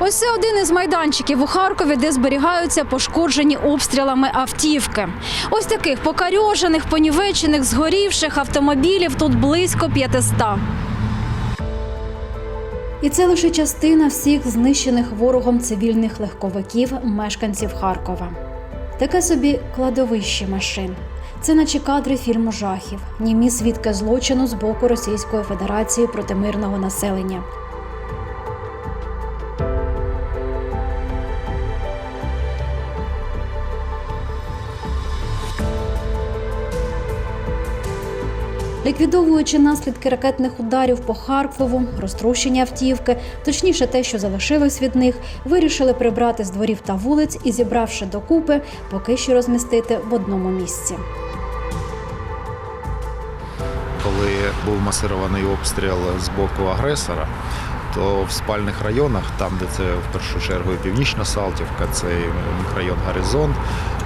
Ось це один із майданчиків у Харкові, де зберігаються пошкоджені обстрілами автівки. Ось таких покарьожених, понівечених, згорівших автомобілів тут близько 500. І це лише частина всіх знищених ворогом цивільних легковиків мешканців Харкова. Таке собі кладовище машин. Це наче кадри фільму жахів, німі свідки злочину з боку Російської Федерації проти мирного населення. Ліквідовуючи наслідки ракетних ударів по Харкову, розтрощення автівки, точніше те, що залишилось від них, вирішили прибрати з дворів та вулиць і, зібравши докупи, поки що розмістити в одному місці. коли був масирований обстріл з боку агресора, то в спальних районах, там де це в першу чергу і Північна Салтівка, це мікрорайон Горизонт,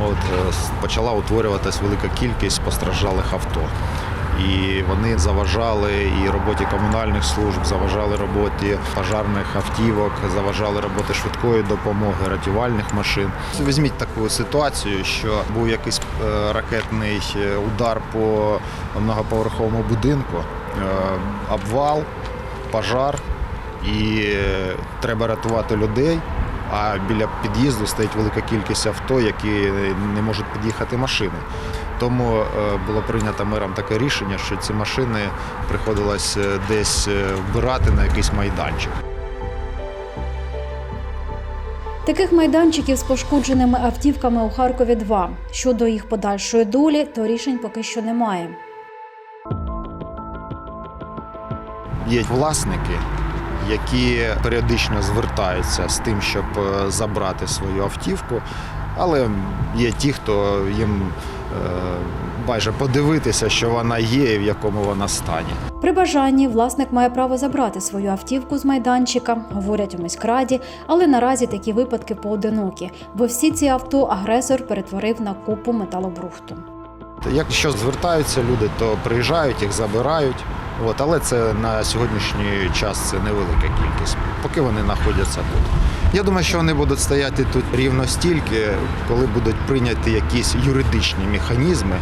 от е, почала утворюватись велика кількість постраждалих авто. І вони заважали і роботі комунальних служб, заважали роботі пожарних автівок, заважали роботи швидкої допомоги, рятувальних машин. Візьміть таку ситуацію, що був якийсь е, ракетний е, удар по многоповерховому будинку, е, обвал, пожар, і треба рятувати людей. А біля під'їзду стоїть велика кількість авто, які не можуть під'їхати машини. Тому е, було прийнято мером таке рішення, що ці машини приходилось е, десь е, вбирати на якийсь майданчик. Таких майданчиків з пошкодженими автівками у Харкові два. Щодо їх подальшої долі, то рішень поки що немає. Є власники, які періодично звертаються з тим, щоб е, забрати свою автівку, але є ті, хто їм е, майже подивитися, що вона є і в якому вона стані. При бажанні власник має право забрати свою автівку з майданчика, говорять у міськраді, але наразі такі випадки поодинокі, бо всі ці авто агресор перетворив на купу металобрухту. Якщо звертаються люди, то приїжджають, їх забирають. От, але це на сьогоднішній час це невелика кількість, поки вони знаходяться тут. Я думаю, що вони будуть стояти тут рівно стільки, коли будуть прийняті якісь юридичні механізми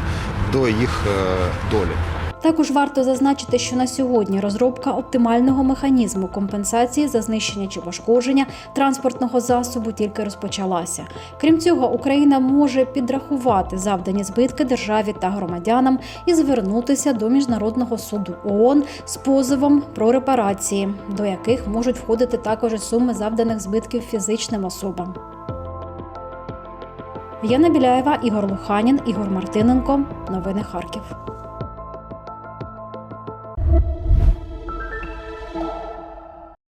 до їх е, долі. Також варто зазначити, що на сьогодні розробка оптимального механізму компенсації за знищення чи пошкодження транспортного засобу тільки розпочалася. Крім цього, Україна може підрахувати завдані збитки державі та громадянам і звернутися до міжнародного суду ООН з позовом про репарації, до яких можуть входити також суми завданих збитків фізичним особам. Яна Біляєва, Ігор Луханін, Ігор Мартиненко. Новини Харків.